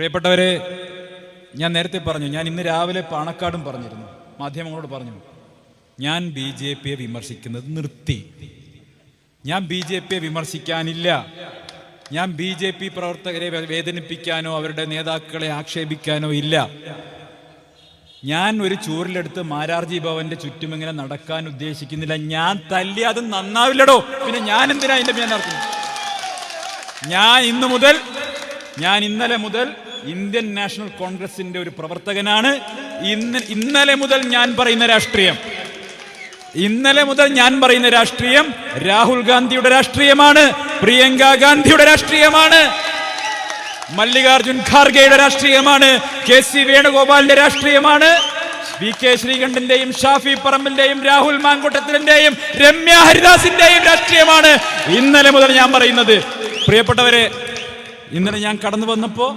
പ്രിയപ്പെട്ടവരെ ഞാൻ നേരത്തെ പറഞ്ഞു ഞാൻ ഇന്ന് രാവിലെ പാണക്കാടും പറഞ്ഞിരുന്നു. മാധ്യമങ്ങളോട് പറഞ്ഞു ഞാൻ ബി ജെ പിയെ വിമർശിക്കുന്നത് നിർത്തി. ഞാൻ ബി ജെ പിയെ വിമർശിക്കാനില്ല. ഞാൻ ബി ജെ പി പ്രവർത്തകരെ വേദനിപ്പിക്കാനോ അവരുടെ നേതാക്കളെ ആക്ഷേപിക്കാനോ ഇല്ല. ഞാൻ ഒരു ചൂരിലെടുത്ത് മാരാർജി ഭവന്റെ ചുറ്റും ഇങ്ങനെ നടക്കാൻ ഉദ്ദേശിക്കുന്നില്ല. ഞാൻ തല്ലി അത് നന്നാവില്ലടോ. പിന്നെ ഞാൻ എന്തിനാ അതിന്റെ ഞാൻ ഞാൻ ഇന്ന് മുതൽ ഞാൻ ഇന്നലെ മുതൽ ഇന്ത്യൻ നാഷണൽ കോൺഗ്രസിന്റെ ഒരു പ്രവർത്തകനാണ്. ഇന്ന് ഇന്നലെ മുതൽ ഞാൻ പറയുന്ന രാഷ്ട്രീയം. ഇന്നലെ മുതൽ ഞാൻ പറയുന്ന രാഷ്ട്രീയം രാഹുൽ ഗാന്ധിയുടെ രാഷ്ട്രീയമാണ് പ്രിയങ്ക ഗാന്ധിയുടെ രാഷ്ട്രീയമാണ് മല്ലികാർജുൻ ഖാർഗെയുടെ രാഷ്ട്രീയമാണ് കെ സി വേണുഗോപാലിന്റെ രാഷ്ട്രീയമാണ് വി കെ ശ്രീകണ്ഠന്റെയും ഷാഫി പറമ്പിന്റെയും രാഹുൽ മാങ്കൂട്ടത്തിന്റെയും രമ്യ ഹരിദാസിന്റെയും രാഷ്ട്രീയമാണ് ഇന്നലെ മുതൽ ഞാൻ പറയുന്നത്. പ്രിയപ്പെട്ടവരെ ഇന്നലെ ഞാൻ കടന്നു വന്നപ്പോ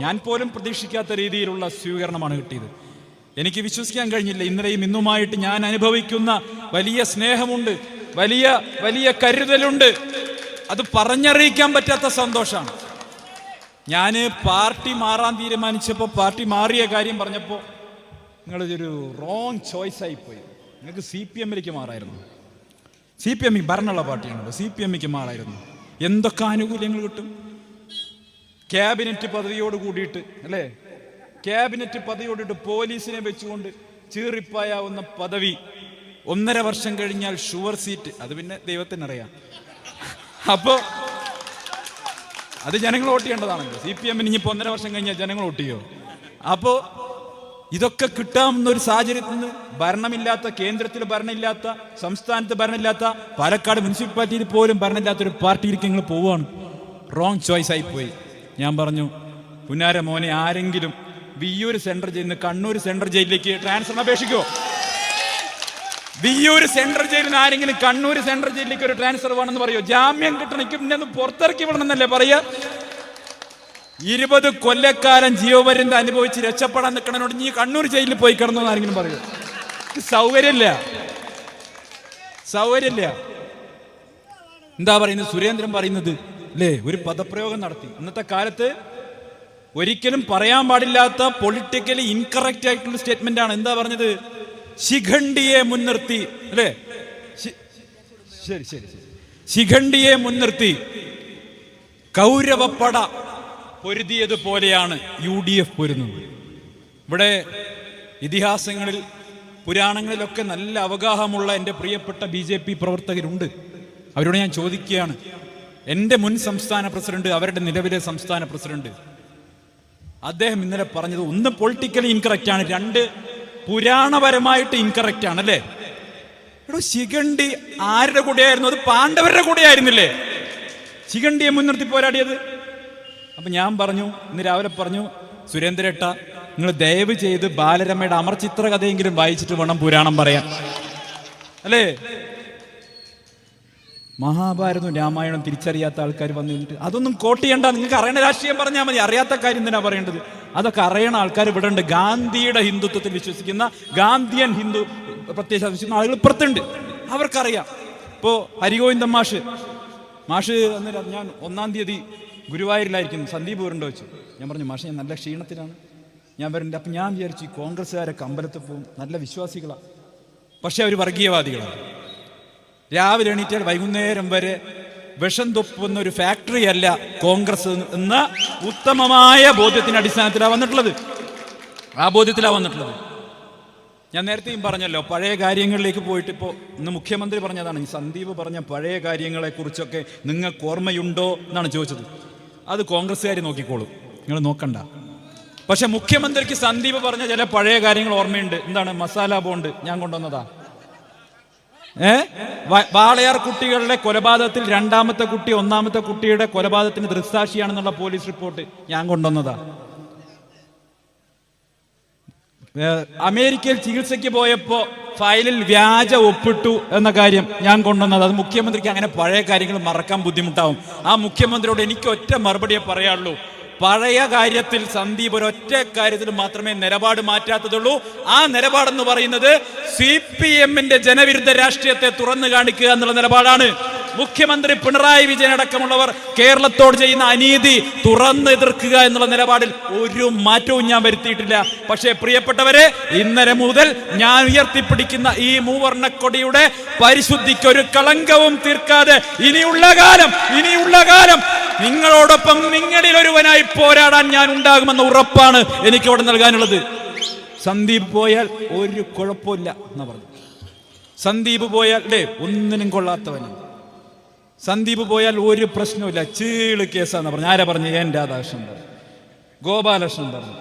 ഞാൻ പോലും പ്രതീക്ഷിക്കാത്ത രീതിയിലുള്ള സ്വീകരണമാണ് കിട്ടിയത്. എനിക്ക് വിശ്വസിക്കാൻ കഴിഞ്ഞില്ല. ഇന്നലെയും ഇന്നുമായിട്ട് ഞാൻ അനുഭവിക്കുന്ന വലിയ സ്നേഹമുണ്ട്. വലിയ വലിയ കരുതലുണ്ട്. അത് പറഞ്ഞറിയിക്കാൻ പറ്റാത്ത സന്തോഷമാണ്. ഞാൻ പാർട്ടി മാറാൻ തീരുമാനിച്ചപ്പോൾ പാർട്ടി മാറിയ കാര്യം പറഞ്ഞപ്പോൾ നിങ്ങളിതൊരു റോങ് ചോയ്സ് ആയിപ്പോയി. നിങ്ങൾക്ക് സി പി എമ്മിലേക്ക് മാറായിരുന്നു. സി പി എം ഭരണമുള്ള പാർട്ടിയാണല്ലോ. സി പി എമ്മിക്ക് മാറായിരുന്നു. എന്തൊക്കെ ആനുകൂല്യങ്ങൾ കിട്ടും? ക്യാബിനറ്റ് പദവിയോട് കൂടിയിട്ട് അല്ലേ? ക്യാബിനറ്റ് പദവിയോടിട്ട് പോലീസിനെ വെച്ചുകൊണ്ട് ചീറിപ്പായാവുന്ന പദവി ഒന്നര വർഷം കഴിഞ്ഞാൽ ഷുവർ സീറ്റ്. അത് പിന്നെ ദൈവത്തിനറിയാം. അപ്പോ അത് ജനങ്ങൾ വോട്ട് ചെയ്യേണ്ടതാണല്ലോ. സി പി എമ്മിന് ഇനിയിപ്പോ ഒന്നര വർഷം കഴിഞ്ഞാൽ ജനങ്ങൾ വോട്ട് ചെയ്യോ? അപ്പോ ഇതൊക്കെ കിട്ടാമെന്നൊരു സാഹചര്യത്തിൽ നിന്ന് ഭരണമില്ലാത്ത കേന്ദ്രത്തിൽ ഭരണമില്ലാത്ത സംസ്ഥാനത്ത് ഭരണമില്ലാത്ത പാലക്കാട് മുനിസിപ്പാലിറ്റിയിൽ പോലും ഭരണമില്ലാത്ത ഒരു പാർട്ടിയിലേക്ക് നിങ്ങൾ പോവുകയാണ്. റോങ് ചോയ്സ് ആയി പോയി. ഞാൻ പറഞ്ഞു പുന്നാര മോനെ ആരെങ്കിലും വിയ്യൂർ സെൻട്രൽ ജയിലിൽ നിന്ന് കണ്ണൂർ സെൻട്രൽ ജയിലിലേക്ക് ട്രാൻസ്ഫർ അപേക്ഷിക്കോ? വിയ്യൂർ സെൻട്രൽ ജയിലിൽ നിന്ന് ആരെങ്കിലും കണ്ണൂർ സെൻട്രൽ ജയിലിലേക്ക് ഒരു ട്രാൻസ്ഫർ വേണമെന്ന് പറയോ? ജാമ്യം കിട്ടണമെങ്കിൽ പിന്നെ ഒന്ന് പുറത്തിറക്കി വിടണമെന്നല്ലേ പറയാ ഇരുപത് കൊല്ലക്കാലം ജീവപര്യന്തം അനുഭവിച്ച് രക്ഷപ്പെടാൻ നിൽക്കണനോട് നീ കണ്ണൂർ ജയിലിൽ പോയി കിടന്നു ആരെങ്കിലും പറയൂ? സൗകര്യമില്ല. സൗകര്യമില്ല. എന്താ പറയുന്നത്? സുരേന്ദ്രൻ പറയുന്നത് അല്ലേ ഒരു പദപ്രയോഗം നടത്തി. ഇന്നത്തെ കാലത്ത് ഒരിക്കലും പറയാൻ പാടില്ലാത്ത പൊളിറ്റിക്കലി ഇൻകറക്റ്റ് ആയിട്ടുള്ള സ്റ്റേറ്റ്മെന്റ് ആണ്. എന്താ പറഞ്ഞത്? ശിഖണ്ഡിയെ മുൻനിർത്തി. അല്ലേ? ശരി ശരി ശിഖണ്ഡിയെ മുൻനിർത്തി. കൗരവപ്പട പൊരുതിയതുപോലെയാണ് യു ഡി എഫ് പൊരുന്നത് ഇവിടെ ഇതിഹാസങ്ങളിൽ പുരാണങ്ങളിലൊക്കെ നല്ല അവഗാഹമുള്ള എന്റെ പ്രിയപ്പെട്ട ബി ജെ പി പ്രവർത്തകരുണ്ട്. അവരോട് ഞാൻ ചോദിക്കുകയാണ്. എന്റെ മുൻ സംസ്ഥാന പ്രസിഡന്റ് അവരുടെ നിലവിലെ സംസ്ഥാന പ്രസിഡന്റ്. അദ്ദേഹം ഇന്നലെ പറഞ്ഞത് ഒന്ന് പൊളിറ്റിക്കലി ഇൻകറക്റ്റ് ആണ് രണ്ട് പുരാണപരമായിട്ട് ഇൻകറക്റ്റ് ആണ് അല്ലേ? എടോ ശിഖണ്ഡി ആരുടെ കൂടെയായിരുന്നു? അത് പാണ്ഡവരുടെ കൂടെ ആയിരുന്നില്ലേ ശിഖണ്ഡിയെ മുൻനിർത്തി പോരാടിയത്? അപ്പൊ ഞാൻ പറഞ്ഞു ഇന്ന് രാവിലെ പറഞ്ഞു സുരേന്ദ്രേട്ട നിങ്ങൾ ദയവ് ചെയ്ത് ബാലരമയുടെ അമർചിത്ര കഥയെങ്കിലും വായിച്ചിട്ട് വേണം പുരാണം പറയാൻ. അല്ലേ? മഹാഭാരതവും രാമായണം തിരിച്ചറിയാത്ത ആൾക്കാർ വന്നു നിന്നിട്ട് അതൊന്നും കോട്ട് ചെയ്യണ്ട നിങ്ങൾക്ക് അറിയണ രാഷ്ട്രീയം പറഞ്ഞാൽ മതി അറിയാത്ത കാര്യം തന്നെ പറയേണ്ടത്? അതൊക്കെ അറിയണ ആൾക്കാർ ഇവിടെ ഉണ്ട്. ഗാന്ധിയുടെ ഹിന്ദുത്വത്തിൽ വിശ്വസിക്കുന്ന ഗാന്ധിയൻ ഹിന്ദു പ്രത്യേക വിശ്വസിക്കുന്ന ആളുകൾ ഇപ്പുറത്തുണ്ട്. അവർക്കറിയാം. ഇപ്പോ ഹരിഗോവിന്ദൻ മാഷ് മാഷ് അന്നേരം ഞാൻ ഒന്നാം തീയതി ഗുരുവായൂരിലായിരിക്കും സന്ദീപ് വരണ്ടോ വെച്ചു ഞാൻ പറഞ്ഞു മാഷ് ഞാൻ നല്ല ക്ഷീണത്തിലാണ്. ഞാൻ വരണ്ട അപ്പം ഞാൻ വിചാരിച്ചു ഈ കോൺഗ്രസ്സുകാരൊക്കെ അമ്പലത്തിൽ പോകും നല്ല വിശ്വാസികളാണ് പക്ഷേ അവർ വർഗീയവാദികളാണ്. രാവിലെ എണീറ്റാൽ വൈകുന്നേരം വരെ വിഷം തുപ്പുന്ന ഒരു ഫാക്ടറി അല്ല കോൺഗ്രസ് എന്ന ഉത്തമമായ ബോധ്യത്തിന്റെ അടിസ്ഥാനത്തിലാണ് വന്നിട്ടുള്ളത്. ആ ബോധ്യത്തിലാണ് വന്നിട്ടുള്ളത്. ഞാൻ നേരത്തെയും പറഞ്ഞല്ലോ പഴയ കാര്യങ്ങളിലേക്ക് പോയിട്ട് ഇപ്പോൾ ഇന്ന് മുഖ്യമന്ത്രി പറഞ്ഞതാണ് സന്ദീപ് പറഞ്ഞ പഴയ കാര്യങ്ങളെ കുറിച്ചൊക്കെ നിങ്ങൾക്ക് ഓർമ്മയുണ്ടോ? എന്നാണ് ചോദിച്ചത്. അത് കോൺഗ്രസ്സുകാർ നോക്കിക്കോളും. നിങ്ങൾ നോക്കണ്ട. പക്ഷെ മുഖ്യമന്ത്രിക്ക് സന്ദീപ് പറഞ്ഞ ചില പഴയ കാര്യങ്ങൾ ഓർമ്മയുണ്ട്. എന്താണ്? മസാല ബോണ്ട് ഞാൻ കൊണ്ടുവന്നതാ. ഏ? വാളയാർ കുട്ടികളുടെ കൊലപാതകത്തിൽ രണ്ടാമത്തെ കുട്ടി ഒന്നാമത്തെ കുട്ടിയുടെ കൊലപാതകത്തിന് ദൃക്സാക്ഷിയാണെന്നുള്ള പോലീസ് റിപ്പോർട്ട് ഞാൻ കൊണ്ടുവന്നതാ. അമേരിക്കയിൽ ചികിത്സയ്ക്ക് പോയപ്പോ ഫയലിൽ വ്യാജ ഒപ്പിട്ടു എന്ന കാര്യം ഞാൻ കൊണ്ടുവന്നത്. അത് മുഖ്യമന്ത്രിക്ക് അങ്ങനെ പഴയ കാര്യങ്ങൾ മറക്കാൻ ബുദ്ധിമുട്ടാവും. ആ മുഖ്യമന്ത്രിയോട് എനിക്ക് ഒറ്റ മറുപടിയെ പറയാനുള്ളൂ. പഴയ കാര്യത്തിൽ സന്ദീപ് ഒരൊറ്റ കാര്യത്തിൽ മാത്രമേ നിലപാട് മാറ്റാത്തതുള്ളൂ. ആ നിലപാടെന്ന് പറയുന്നത് സി പി എമ്മിന്റെ ജനവിരുദ്ധ രാഷ്ട്രീയത്തെ തുറന്നു കാണിക്കുക എന്നുള്ള നിലപാടാണ്. മുഖ്യമന്ത്രി പിണറായി വിജയൻ അടക്കമുള്ളവർ കേരളത്തോട് ചെയ്യുന്ന അനീതി തുറന്ന് എതിർക്കുക എന്നുള്ള നിലപാടിൽ ഒരു മാറ്റവും ഞാൻ വരുത്തിയിട്ടില്ല. പക്ഷേ പ്രിയപ്പെട്ടവരെ ഇന്നലെ മുതൽ ഞാൻ ഉയർത്തിപ്പിടിക്കുന്ന ഈ മൂവർണക്കൊടിയുടെ പരിശുദ്ധിക്ക് ഒരു കളങ്കവും തീർക്കാതെ ഇനിയുള്ള കാലം ഇനിയുള്ള കാലം നിങ്ങളോടൊപ്പം നിങ്ങളിൽ ഒരുവനായി പോരാടാൻ ഞാൻ ഉണ്ടാകുമെന്ന ഉറപ്പാണ് എനിക്ക് അവിടെ നൽകാനുള്ളത്. സന്ദീപ് പോയാൽ ഒരു കുഴപ്പമില്ല എന്ന് പറഞ്ഞു. സന്ദീപ് പോയാൽ അല്ലേ ഒന്നിനും കൊള്ളാത്തവന് സന്ദീപ് പോയാൽ ഒരു പ്രശ്നവുമില്ല. ചീൾ കേസാന്ന് പറഞ്ഞു. ആരാ പറഞ്ഞു? എൻ രാധാകൃഷ്ണൻ പറഞ്ഞു. ഗോപാലകൃഷ്ണൻ പറഞ്ഞു.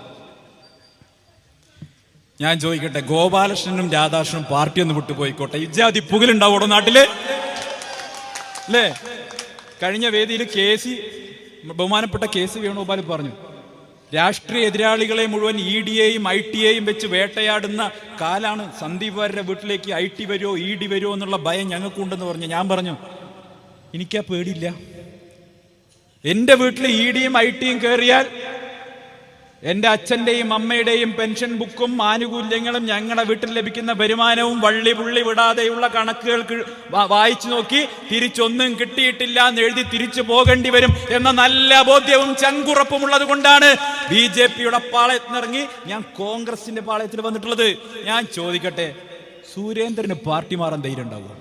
ഞാൻ ചോദിക്കട്ടെ ഗോപാലകൃഷ്ണനും രാധാകൃഷ്ണനും പാർട്ടി ഒന്ന് വിട്ടുപോയിക്കോട്ടെ? ഇജാതി പുകലുണ്ടാവോടോ നാട്ടിൽ. അല്ലേ? കഴിഞ്ഞ വേദിയിൽ കെ സി ബഹുമാനപ്പെട്ട കെ സി വേണുഗോപാൽ പറഞ്ഞു രാഷ്ട്രീയ എതിരാളികളെ മുഴുവൻ ഇ ഡിയെയും ഐ ടിയെയും വെച്ച് വേട്ടയാടുന്ന കാലാണ് സന്ദീപ് വാരുടെ വീട്ടിലേക്ക് ഐ ടി വരുമോ ഇ ഡി വരുമോ എന്നുള്ള ഭയം ഞങ്ങൾക്കുണ്ടെന്ന് പറഞ്ഞു. ഞാൻ പറഞ്ഞു എനിക്കാ പേടിയില്ല. എന്റെ വീട്ടിൽ ഇ ഡിയും ഐ ടിയും കയറിയാൽ എന്റെ അച്ഛന്റെയും അമ്മയുടെയും പെൻഷൻ ബുക്കും ആനുകൂല്യങ്ങളും ഞങ്ങളുടെ വീട്ടിൽ ലഭിക്കുന്ന വരുമാനവും വള്ളി പുള്ളി വിടാതെയുള്ള കണക്കുകൾ വായിച്ചു നോക്കി തിരിച്ചൊന്നും കിട്ടിയിട്ടില്ല എന്ന് എഴുതി തിരിച്ചു പോകേണ്ടി വരും എന്ന നല്ല ബോധ്യവും ചങ്കുറപ്പും ഉള്ളത് കൊണ്ടാണ് ബി ജെ പിയുടെ പാളയത്തിനിറങ്ങി ഞാൻ കോൺഗ്രസിന്റെ പാളയത്തിൽ വന്നിട്ടുള്ളത്. ഞാൻ ചോദിക്കട്ടെ സുരേന്ദ്രന് പാർട്ടി മാറാൻ ധൈര്യം ഉണ്ടാവുക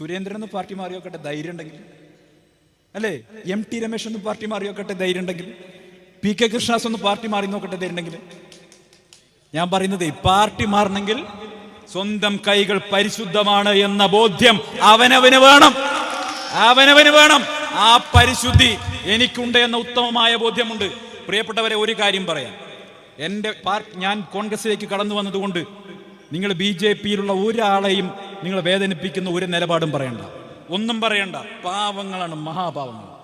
ഏ ഒന്ന് പാർട്ടി മാറി നോക്കട്ടെ ധൈര്യം ഉണ്ടെങ്കിൽ. അല്ലേ? എം ടി രമേശ് ഒന്ന് പാർട്ടി മാറി നോക്കട്ടെ ധൈര്യം ഉണ്ടെങ്കിൽ. പി കെ കൃഷ്ണദാസ് ഒന്ന് പാർട്ടി മാറി നോക്കട്ടെ ധൈര്യം ഉണ്ടെങ്കിൽ. ഞാൻ പറയുന്നത് പാർട്ടി മാറണമെങ്കിൽ സ്വന്തം കൈകൾ പരിശുദ്ധമാണ് എന്ന ബോധ്യം അവനവന് വേണം. അവനവന് വേണം. ആ പരിശുദ്ധി എനിക്കുണ്ട് എന്ന ഉത്തമമായ ബോധ്യമുണ്ട്. പ്രിയപ്പെട്ടവരെ ഒരു കാര്യം പറയാം. എന്റെ പാർട്ടി ഞാൻ കോൺഗ്രസിലേക്ക് കടന്നു വന്നതുകൊണ്ട് നിങ്ങൾ ബി ജെ പിയിലുള്ള ഒരാളെയും നിങ്ങൾ വേദനിപ്പിക്കുന്ന ഒരു നിലപാടും പറയണ്ട. ഒന്നും പറയണ്ട. പാവങ്ങളാണ് മഹാപാവങ്ങൾ.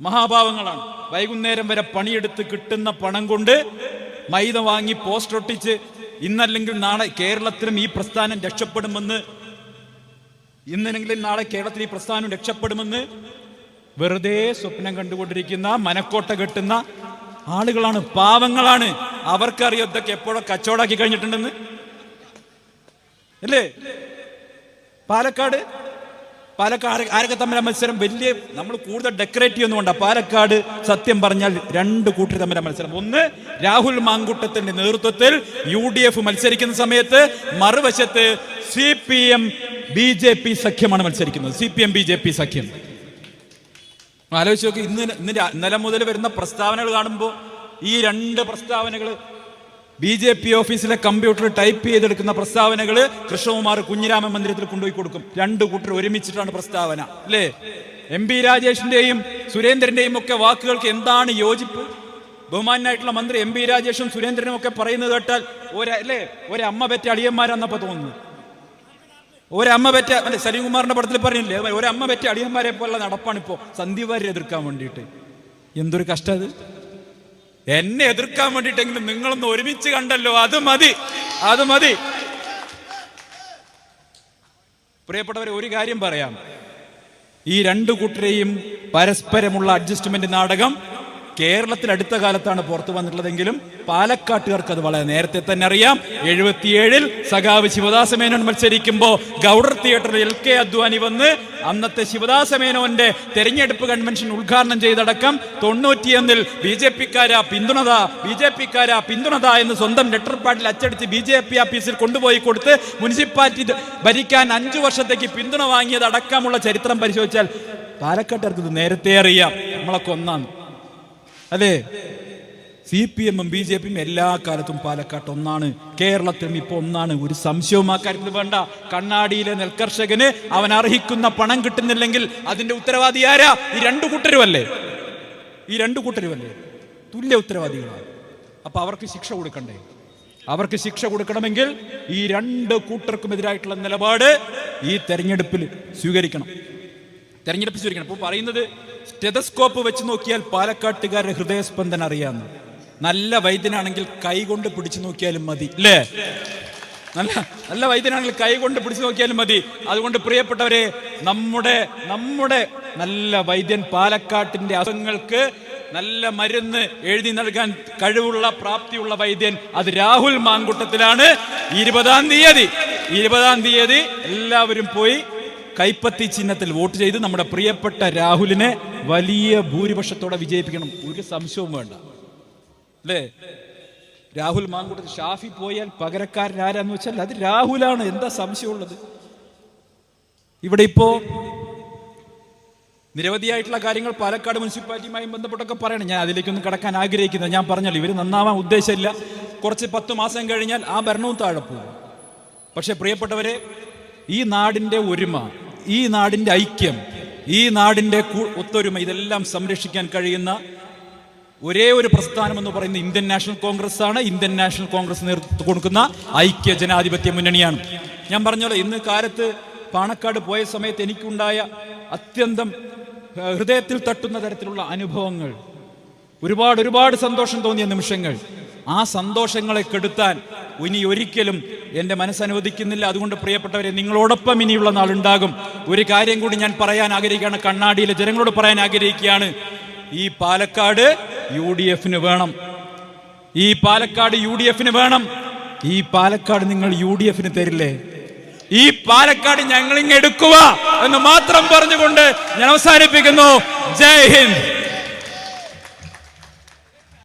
മഹാപാവങ്ങളാണ്. വൈകുന്നേരം വരെ പണിയെടുത്ത് കിട്ടുന്ന പണം കൊണ്ട് മൈദ വാങ്ങി പോസ്റ്റ് ഒട്ടിച്ച് ഇന്നല്ലെങ്കിൽ നാളെ കേരളത്തിലും ഈ പ്രസ്ഥാനം രക്ഷപ്പെടുമെന്ന് ഇന്നലെങ്കിലും നാളെ കേരളത്തിൽ ഈ പ്രസ്ഥാനം രക്ഷപ്പെടുമെന്ന് വെറുതെ സ്വപ്നം കണ്ടുകൊണ്ടിരിക്കുന്ന മനക്കോട്ട കെട്ടുന്ന ആളുകളാണ്. പാവങ്ങളാണ്. അവർക്കറിയോ ഇതൊക്കെ എപ്പോഴോ കച്ചവടാക്കി കഴിഞ്ഞിട്ടുണ്ടെന്ന്. അല്ലേ? പാലക്കാട്? പാലക്കാട് ആരൊക്കെ തമ്മിലെ മത്സരം? വലിയ നമ്മൾ കൂടുതൽ ഡെക്കറേറ്റ് ചെയ്യുന്നുണ്ട് പാലക്കാട് സത്യം പറഞ്ഞാൽ രണ്ട് കൂട്ടർ തമ്മിലെ മത്സരം. ഒന്ന് രാഹുൽ മാങ്കുട്ടത്തിന്റെ നേതൃത്വത്തിൽ യു ഡി എഫ് മത്സരിക്കുന്ന സമയത്ത് മറുവശത്ത് C P M B J P സഖ്യമാണ് മത്സരിക്കുന്നത്. C P M B J P സഖ്യം. ആലോചിച്ച് നോക്കി ഇന്ന് ഇന്ന് ഇന്നലെ മുതൽ വരുന്ന പ്രസ്താവനകൾ കാണുമ്പോൾ ഈ രണ്ട് പ്രസ്താവനകൾ ബി ജെ പി ഓഫീസിലെ കമ്പ്യൂട്ടറിൽ ടൈപ്പ് ചെയ്തെടുക്കുന്ന പ്രസ്താവനകൾ കൃഷ്ണകുമാർ കുഞ്ഞിരാമൻ മന്ദിരത്തിൽ കൊണ്ടുപോയി കൊടുക്കും. രണ്ട് കൂട്ടർ ഒരുമിച്ചിട്ടാണ് പ്രസ്താവന. അല്ലേ? എം പി രാജേഷിന്റെയും സുരേന്ദ്രന്റെയും ഒക്കെ വാക്കുകൾക്ക് എന്താണ് യോജിപ്പ്? ബഹുമാനായിട്ടുള്ള മന്ത്രി എം പി രാജേഷും സുരേന്ദ്രനും ഒക്കെ പറയുന്നത് കേട്ടാൽ ഒരു അല്ലേ? ഒരമ്മ പറ്റ അളിയന്മാരാന്നപ്പോ തോന്നുന്നു. ഒരമ്മ പറ്റ അല്ലെ സലീംകുമാറിന്റെ പടത്തിൽ പറഞ്ഞില്ലേ? ഒരമ്മ പറ്റ അടിയന്മാരെ പോലെ നടപ്പാണിപ്പോ സന്ദീപ് വാര്യരെ എതിർക്കാൻ വേണ്ടിയിട്ട്. എന്തൊരു കഷ്ടം അത്. എന്നെ എതിർക്കാൻ വേണ്ടിയിട്ടെങ്കിലും നിങ്ങളൊന്ന് ഒരുമിച്ച് കണ്ടല്ലോ. അത് മതി. അത് മതി. പ്രിയപ്പെട്ടവരെ ഒരു കാര്യം പറയാം. ഈ രണ്ടു കൂട്ടരെയും പരസ്പരമുള്ള അഡ്ജസ്റ്റ്മെന്റ് നാടകം കേരളത്തിൽ അടുത്ത കാലത്താണ് പുറത്തു വന്നിട്ടുള്ളതെങ്കിലും പാലക്കാട്ടുകാർക്ക് അത് വളരെ നേരത്തെ തന്നെ അറിയാം. എഴുപത്തിയേഴിൽ സഖാവ് ശിവദാസമേനോൻ മത്സരിക്കുമ്പോൾ ഗൗഡർ തിയേറ്ററിൽ എൽ കെ അദ്വാനി വന്ന് അന്നത്തെ ശിവദാസമേനോന്റെ തെരഞ്ഞെടുപ്പ് കൺവെൻഷൻ ഉദ്ഘാടനം ചെയ്തടക്കം തൊണ്ണൂറ്റിയൊന്നിൽ ബി ജെ പിക്കാരാ പിന്തുണത ബി ജെ പിക്കാരാ പിന്തുണത എന്ന് സ്വന്തം ലെറ്റർ പാഡിൽ അച്ചടിച്ച് ബി ജെ പി ഓഫീസിൽ കൊണ്ടുപോയി കൊടുത്ത് മുനിസിപ്പാലിറ്റി ഭരിക്കാൻ അഞ്ചു വർഷത്തേക്ക് പിന്തുണ വാങ്ങിയത് അടക്കമുള്ള ചരിത്രം പരിശോധിച്ചാൽ പാലക്കാട്ടുകാർക്ക് ഇത് നേരത്തെ അറിയാം. നമ്മളൊക്കെ കൊന്നാന്ന് അല്ലേ സി പി എമ്മും ബി ജെ പിയും എല്ലാ കാലത്തും പാലക്കാട്ട് ഒന്നാണ്. കേരളത്തിലും ഇപ്പോൾ ഒന്നാണ്. ഒരു സംശയവും ആ കാര്യത്തിൽ വേണ്ട. കണ്ണാടിയിലെ നെൽകർഷകന് അവൻ അർഹിക്കുന്ന പണം കിട്ടുന്നില്ലെങ്കിൽ അതിന്റെ ഉത്തരവാദി ആരാ? ഈ രണ്ടു കൂട്ടരുമല്ലേ? ഈ രണ്ടു കൂട്ടരുമല്ലേ? തുല്യ ഉത്തരവാദികളാണ്. അപ്പൊ അവർക്ക് ശിക്ഷ കൊടുക്കണ്ടേ? അവർക്ക് ശിക്ഷ കൊടുക്കണമെങ്കിൽ ഈ രണ്ട് കൂട്ടർക്കും എതിരായിട്ടുള്ള നിലപാട് ഈ തെരഞ്ഞെടുപ്പിൽ സ്വീകരിക്കണം. തെരഞ്ഞെടുപ്പ് സ്വീകരിക്കണം. ഇപ്പോൾ പറയുന്നത് സ്റ്റെതസ്കോപ്പ് വെച്ച് നോക്കിയാൽ പാലക്കാട്ടുകാരുടെ ഹൃദയസ്പന്ദനം അറിയാമെന്ന് നല്ല വൈദ്യനാണെങ്കിൽ കൈകൊണ്ട് പിടിച്ചു നോക്കിയാലും മതി അല്ലേ നല്ല നല്ല വൈദ്യനാണെങ്കിൽ കൈകൊണ്ട് പിടിച്ചു നോക്കിയാലും മതി. അതുകൊണ്ട് പ്രിയപ്പെട്ടവരെ നമ്മുടെ നമ്മുടെ നല്ല വൈദ്യൻ പാലക്കാട്ടിന്റെ അസുഖങ്ങൾക്ക് നല്ല മരുന്ന് എഴുതി നൽകാൻ കഴിവുള്ള പ്രാപ്തിയുള്ള വൈദ്യൻ അത് രാഹുൽ മാങ്കുട്ടത്തിലാണ്. ഇരുപതാം തീയതി ഇരുപതാം തീയതി എല്ലാവരും പോയി കൈപ്പത്തി ചിഹ്നത്തിൽ വോട്ട് ചെയ്ത് നമ്മുടെ പ്രിയപ്പെട്ട രാഹുലിനെ വലിയ ഭൂരിപക്ഷത്തോടെ വിജയിപ്പിക്കണം. ഒരു സംശയവും വേണ്ട. അല്ലേ? രാഹുൽ മാങ്കൂട്ടത്തിൽ ഷാഫി പോയാൽ പകരക്കാരൻ ആരാന്ന് വെച്ചാൽ അത് രാഹുലാണ്. എന്താ സംശയമുള്ളത്? ഇവിടെ ഇപ്പോ നിരവധിയായിട്ടുള്ള കാര്യങ്ങൾ പാലക്കാട് മുനിസിപ്പാലിറ്റിയുമായി ബന്ധപ്പെട്ടൊക്കെ പറയണം. ഞാൻ അതിലേക്കൊന്നും കടക്കാൻ ആഗ്രഹിക്കുന്നത് ഞാൻ പറഞ്ഞല്ലോ ഇവർ നന്നാവാൻ ഉദ്ദേശമില്ല. കുറച്ച് പത്ത് മാസം കഴിഞ്ഞാൽ ആ ഭരണവും താഴെ പോകും. പക്ഷെ പ്രിയപ്പെട്ടവരെ ഈ നാടിന്റെ ഒരുമ ഈ നാടിന്റെ ഐക്യം ഈ നാടിന്റെ ഒത്തൊരുമ ഇതെല്ലാം സംരക്ഷിക്കാൻ കഴിയുന്ന ഒരേ ഒരു പ്രസ്ഥാനം എന്ന് പറയുന്ന ഇന്ത്യൻ നാഷണൽ കോൺഗ്രസ് ആണ് ഇന്ത്യൻ നാഷണൽ കോൺഗ്രസ് നേതൃത്വം കൊടുക്കുന്ന ഐക്യ ജനാധിപത്യ മുന്നണിയാണ്. ഞാൻ പറഞ്ഞല്ലോ ഇന്ന് കാലത്ത് പാണക്കാട് പോയ സമയത്ത് എനിക്കുണ്ടായ അത്യന്തം ഹൃദയത്തിൽ തട്ടുന്ന തരത്തിലുള്ള അനുഭവങ്ങൾ ഒരുപാട് ഒരുപാട് സന്തോഷം തോന്നിയ നിമിഷങ്ങൾ. ആ സന്തോഷങ്ങളെ കെടുത്താൻ ഇനി ഒരിക്കലും എന്റെ മനസ്സനുവദിക്കുന്നില്ല. അതുകൊണ്ട് പ്രിയപ്പെട്ടവരെ നിങ്ങളോടൊപ്പം ഇനിയുള്ള നാളുണ്ടാകും. ഒരു കാര്യം കൂടി ഞാൻ പറയാൻ ആഗ്രഹിക്കുകയാണ്. കണ്ണാടിയിലെ ജനങ്ങളോട് പറയാൻ ആഗ്രഹിക്കുകയാണ്. ഈ പാലക്കാട് യു ഡി എഫിന് വേണം. ഈ പാലക്കാട് യു ഡി എഫിന് വേണം. ഈ പാലക്കാട് നിങ്ങൾ യു ഡി എഫിന് തരില്ലേ? ഈ പാലക്കാട് ഞങ്ങൾ എടുക്കുക എന്ന് മാത്രം പറഞ്ഞുകൊണ്ട് ഞാൻ അവസാനിപ്പിക്കുന്നു. ജയ് ഹിന്ദ്.